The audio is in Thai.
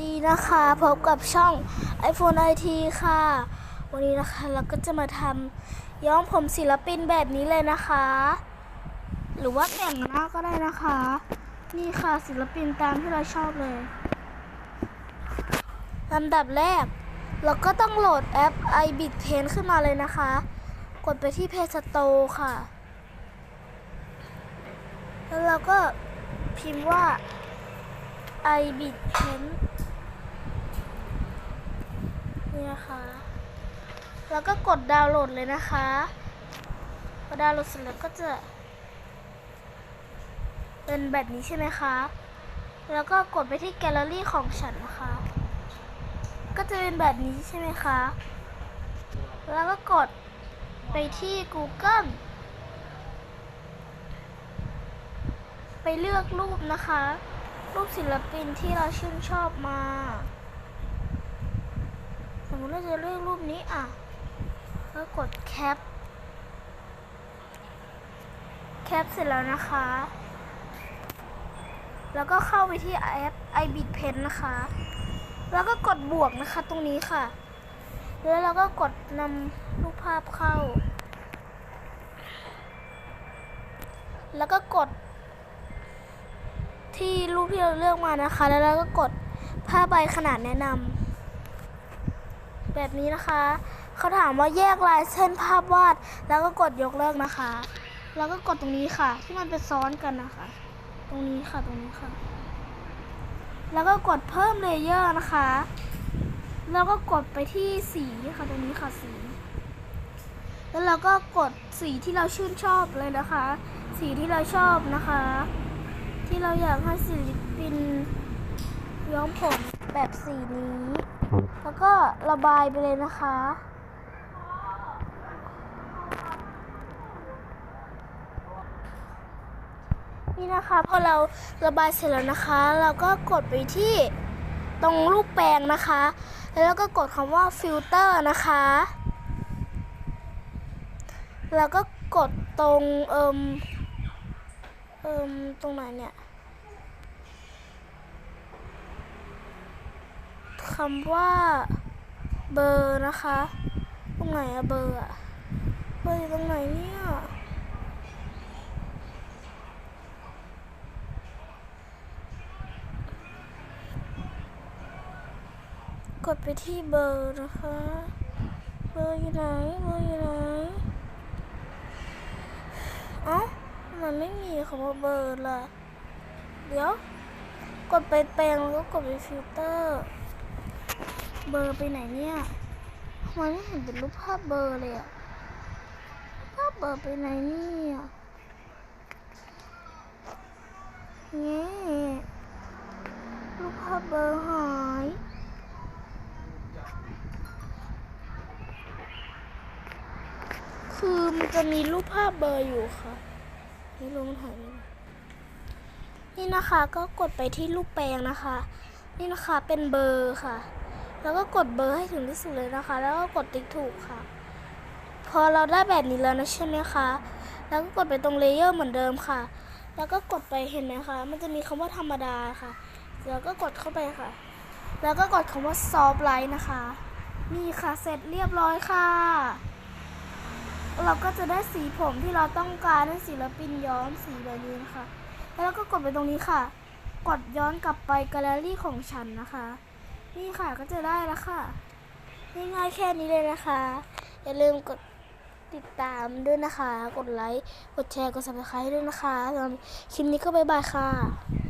ดีนะคะพบกับช่อง iPhone IT ค่ะ วันนี้นะคะเราก็จะมาทำย้อมผมศิลปินแบบนี้เลยนะคะ หรือว่าแต่งหน้าก็ได้นะคะ นี่ค่ะศิลปินตามที่เราชอบเลยลำดับแรก เราก็ต้องโหลดแอป iBit Paint ขึ้นมาเลยนะคะ กดไปที่ Play Store ค่ะ แล้วเราก็พิมพ์ว่า iBit Paint นี่นะคะ แล้วก็กดดาวน์โหลดเลยนะคะพอดาวน์โหลดเสร็จแล้วก็จะ เป็นแบบนี้ใช่ไหมคะ แล้วก็กดไปที่แกลเลอรี่ของฉันนะคะ ก็จะเป็นแบบนี้ใช่ไหมคะ แล้วก็กดไปที่ Google ไปเลือกรูปนะคะ รูปศิลปินที่เราชื่นชอบมา มมติเราจะเลือกรูปนี้อะ แล้วกดแคป แคปเสร็จแล้วนะคะ แล้วก็เข้าไปที่แอป iBit Pen นะคะ แล้วก็กดบวกนะคะตรงนี้ค่ะ แล้วเราก็กดนำรูปภาพเข้า แล้วก็กด ที่รูปที่เราเลือกมานะคะ แล้วเราก็กดผ้าใบขนาดแนะนำ แบบนี้นะคะ เขาถามว่าแยกลายเส้นภาพวาด แล้วก็กดยกเลิกนะคะ แล้วก็กดตรงนี้ค่ะ ที่มันเป็นซ้อนกันนะคะ ตรงนี้ค่ะตรงนี้ค่ะ แล้วก็กดเพิ่มเลเยอร์นะคะ แล้วก็กดไปที่สีค่ะตรงนี้ค่ะสี แล้วเราก็กดสีที่เราชื่นชอบเลยนะคะ สีที่เราชอบนะคะ ที่เราอยากให้ศิลปินย้อมผม แบบสีนี้ แล้วก็ระบายไปเลยนะคะ นี่นะคะพอเราระบายเสร็จแล้วนะคะ เราก็กดไปที่ตรงรูปแปรงนะคะ แล้วก็กดคำว่าฟิลเตอร์นะคะ แล้วก็กดตรงเอิมเอิมตรงไหนเนี่ย คำว่าเบอร์นะคะ ตรงไหนอะเบอร์อะเบอร์อยู่ตรงไหนเนี่ยกดไปที่เบอร์นะคะ เบอร์อยู่ไหน เบอร์อยู่ไหนเอ้ามันไม่มีคำว่าเบอร์ล่ะ เดี๋ยว กดไปแปลงแล้วก็กดไปฟิลเตอร์ เบอร์ไปไหนเนี่ยทำไมไม่เห็นเป็นรูปภาพเบอร์เลยอะภาพเบอร์ไปไหนเนี่ยนี่รูปภาพเบอร์หายคือมันจะมีรูปภาพเบอร์อยู่ค่ะนี่ลงถ่ายเลยนี่นะคะก็กดไปที่รูปแปลงนะคะ นี่นะคะเป็นเบอร์ค่ะ แล้วก็กดเบอร์ให้ถึงที่สุดเลยนะคะ แล้วก็กดติ๊กถูกค่ะ พอเราได้แบบนี้แล้วนะใช่ไหมคะ แล้วก็กดไปตรงเลเยอร์เหมือนเดิมค่ะ แล้วก็กดไปเห็นไหมคะ มันจะมีคำว่าธรรมดาค่ะ แล้วก็กดเข้าไปค่ะ แล้วก็กดคำว่าซอฟไลท์นะคะ นี่ค่ะ เสร็จเรียบร้อยค่ะ เราก็จะได้สีผมที่เราต้องการให้ศิลปินย้อมสีแบบนี้นะคะ แล้วก็กดไปตรงนี้ค่ะ กดย้อนกลับไปแกลเลอรี่ของฉันนะคะ นี่ค่ะก็จะได้แล้วค่ะ ง่ายๆแค่นี้เลยนะคะ อย่าลืมกดติดตามด้วยนะคะ กดไลค์ กดแชร์ กด subscribe ด้วยนะคะสำหรับคลิปนี้ก็บ๊ายบายค่ะ